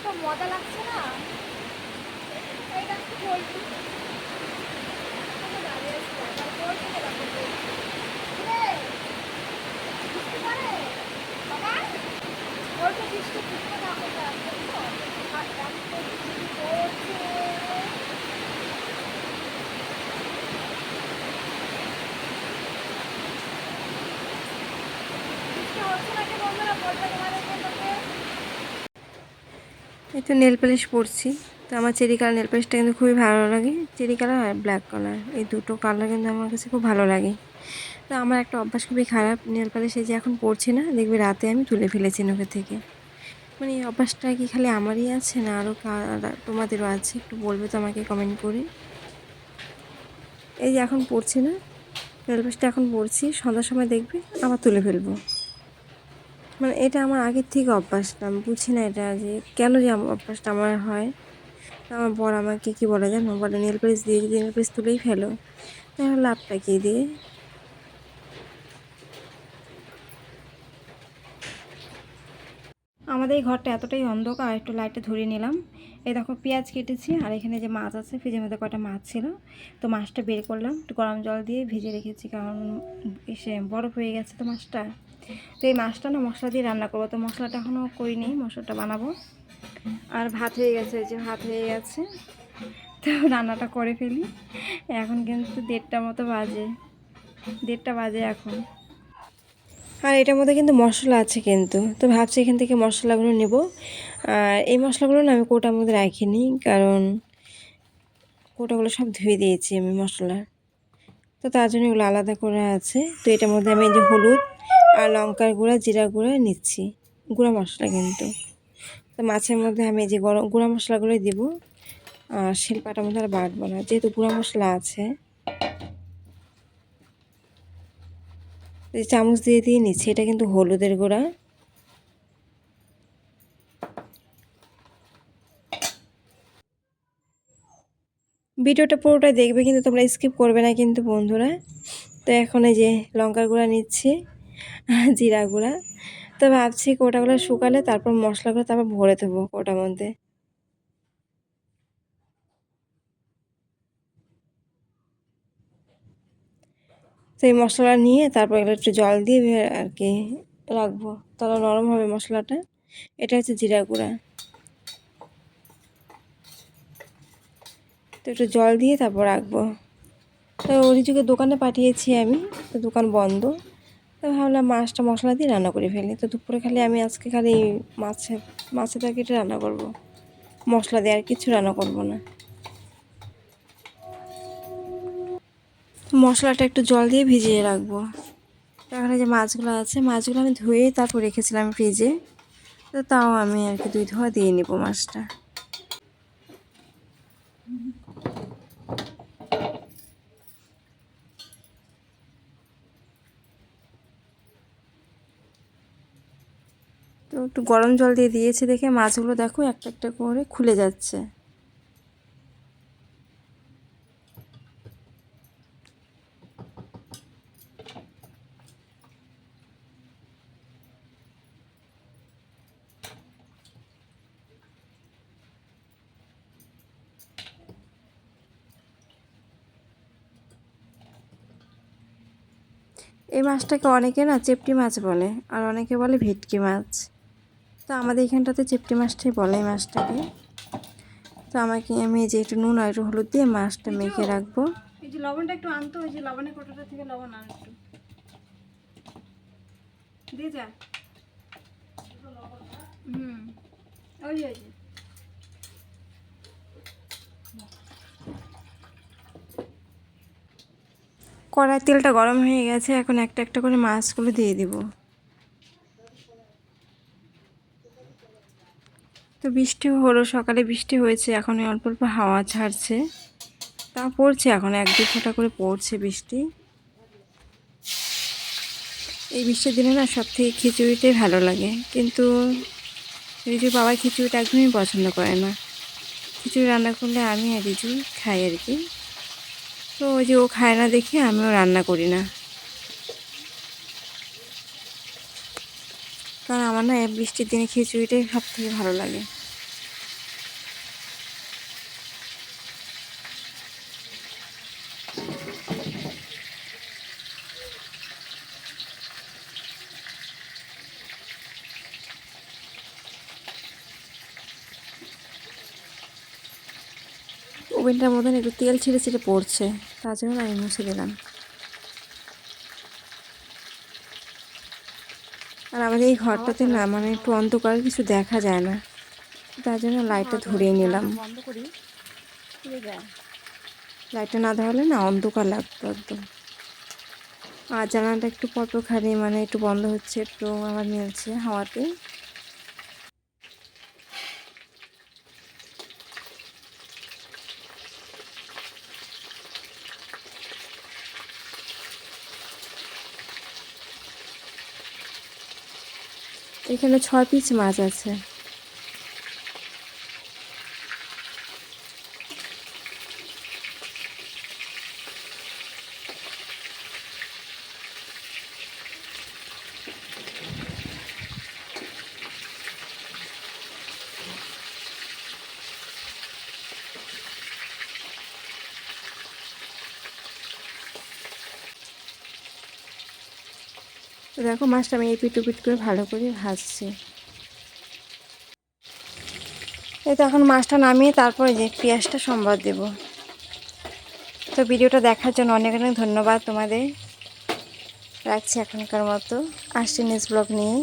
এত মজা লাগছে না? একটু বলছি দাঁড়িয়ে আছি একবার বলছি তো বৃষ্টি পড়ে? বাবা বৃষ্টি বৃষ্টি না আসছে হচ্ছে নাকি বন্ধুরা? বলবে এই তো নেল পালিশ পরছি। তো আমার চেরি কালার নেল পালিশটা কিন্তু খুবই ভালো লাগে। চেরি কালার আর ব্ল্যাক কালার এই দুটো কালার কিন্তু আমার কাছে খুব ভালো লাগে। তো আমার একটা অভ্যাস খুবই খারাপ নেল পালিশ এই যে এখন পরছি না, দেখবে রাতে আমি তুলে ফেলেছি নখে থেকে। মানে এই অভ্যাসটা কি খালি আমারই আছে না আরও তোমাদেরও আছে? একটু বলবে তো আমাকে কমেন্ট করে। এই যে এখন পড়ছি না নেল পালিশটা এখন পরছি, সন্ধ্যার সময় দেখবে আবার তুলে ফেলব। মানে এটা আমার আগের থেকে অভ্যাসটা, আমি বুঝি না এটা যে কেন যে অভ্যাসটা আমার হয়। আমার বর আমাকে কী বলে জানো? বলে, নেল পালিশ দিয়ে যদি নেল পালিশ তুলেই ফেলো, তাহলে লাভটা কী দিয়ে আমাদের এই ঘরটা এতটাই অন্ধকার একটু লাইটটা ধরিয়ে নিলাম। এই দেখো, পেঁয়াজ কেটেছি, আর এখানে যে মাছ আছে, ফ্রিজের মধ্যে কয়টা মাছ ছিল, তো মাছটা বের করলাম। একটু গরম জল দিয়ে ভেজে রেখেছি, কারণ এসে বরফ হয়ে গেছে তো মাছটা। তো এই মাছটা না মশলা দিয়ে রান্না করব। তো মশলাটা এখনও করিনি, মশলাটা বানাবো। আর ভাত হয়ে গেছে যে ভাত হয়ে গেছে। তো রান্নাটা করে ফেলি। এখন কিন্তু দেড়টা মতো বাজে। দেড়টা বাজে এখন। আর এটার মধ্যে কিন্তু মশলা আছে কিন্তু। তো ভাবছি এখান থেকে মশলাগুলো নেব। আর এই মশলাগুলো না আমি কোটার মধ্যে রাখিনি, কারণ কোটাগুলো সব ধুয়ে দিয়েছি আমি মশলা। তো তার জন্য এগুলো আলাদা করে আছে। তো এটার মধ্যে আমি এই যে হলুদ আর লঙ্কার গুঁড়া জিরা গুঁড়া নিচ্ছি। গুঁড়া মশলা কিন্তু। তো মাছের মধ্যে আমি যে গরম, গুঁড়া মশলাগুলোই দিব। আর শিলপাটার মধ্যে আর বাটবো না, যেহেতু গুঁড়া মশলা আছে। চামচ দিয়ে দিয়ে নিচ্ছি, এটা কিন্তু হলুদের গুঁড়া। ভিডিওটা পুরোটা দেখবে, কিন্তু তোমরা স্কিপ করবে না কিন্তু বন্ধুরা। তো এখন এই যে লঙ্কার গুঁড়া নিচ্ছি। জিরা গুঁড়া। তো ভাবছি কোটাগুলো শুকালে তারপর মশলাগুলো তারপর ভরে দেবো কোটার মধ্যে। তো এই মশলা নিয়ে তারপর এগুলো একটু জল দিয়ে আর কি রাখব। তাহলে নরম হবে মশলাটা। এটা হচ্ছে জিরা গুঁড়া। তো একটু জল দিয়ে তারপর রাখব। তো অরিজুকে দোকানে পাঠিয়েছি আমি। তো দোকান বন্ধ। তো ভাবলাম মাছটা মশলা দিয়ে রান্না করে ফেলি। তো দুপুরে খালি আমি আজকে খালি মাছে, মাছের তরকারিটা রান্না করব। মশলা দিয়ে আর কিছু রান্না করব না। মশলাটা একটু জল দিয়ে ভিজিয়ে রাখব। এখানে যে মাছগুলো আছে, মাছগুলো আমি ধুয়ে তারপর রেখেছিলাম ফ্রিজে। তো তাও আমি আর কি দুই ধোয়া দিয়ে নিব মাছটা। একটু গরম জল দিয়ে দিয়েছি দেখে মাছগুলো দেখো একটা একটা করে খুলে যাচ্ছে। এই মাছটাকে অনেকে না চেপটি মাছ বলে আর অনেকে বলে ভেটকি মাছ। তো আমাদের এখানটাতে চেপটি মাছটাই বলে মাছটাকে। তো আমাকে আমি এই যে একটু নুন আর একটু হলুদ দিয়ে মাছটা মেখে রাখব। এই যে লবণটা একটু আনতো ওই যে লবণের কোটোটা থেকে লবণ আন একটু। দিয়ে যা। হুম ওই ওই কড়াই তেলটা গরম হয়ে গেছে এখন একটা একটা করে মাছগুলো দিয়ে দিব। তো বৃষ্টি হলো, সকালে বৃষ্টি হয়েছে এখন অল্প অল্প হাওয়া ছাড়ছে তা পড়ছে এখন, এক দু ফোঁটা করে পড়ছে বৃষ্টি। এই বৃষ্টির দিনে না সব থেকে খিচুড়িটাই ভালো লাগে, কিন্তু রিজু বাবা খিচুড়িটা একদমই পছন্দ করে না। খিচুড়ি রান্না করলে আমি আর রিজু খাই আর কি। তো ওই যে ও খায় না দেখে আমিও রান্না করি না। আমার না বৃষ্টির দিনে খিচুড়িটাই সব থেকে ভালো লাগে। ওভেনটার মতন একটু তেল ছিঁড়ে ছিঁড়ে পড়ছে, তার জন্য আমি মুছে দিলাম। আর আমাদের এই ঘরটাতে না মানে একটু অন্ধকার, কিছু দেখা যায় না। তার জন্য লাইটটা ধরিয়ে নিলাম। লাইটটা না ধরালে না অন্ধকার লাগতো একদম। আর জানালাটা একটু খালি মানে একটু বন্ধ হচ্ছে, একটু আবার মিলছে হাওয়াতে। এখানে ছয় পিস মাছ আছে। তো দেখো মাছটা আমি এই পিটু পিট করে ভালো করে ভাজছি। এই তো এখন মাছটা নামিয়ে তারপরে যে পেঁয়াজটা সম্বাদ দেব। তো ভিডিওটা দেখার জন্য অনেক অনেক ধন্যবাদ তোমাদের। রাখছি এখনকার মতো। আসছি নিউজ ব্লগ নিয়ে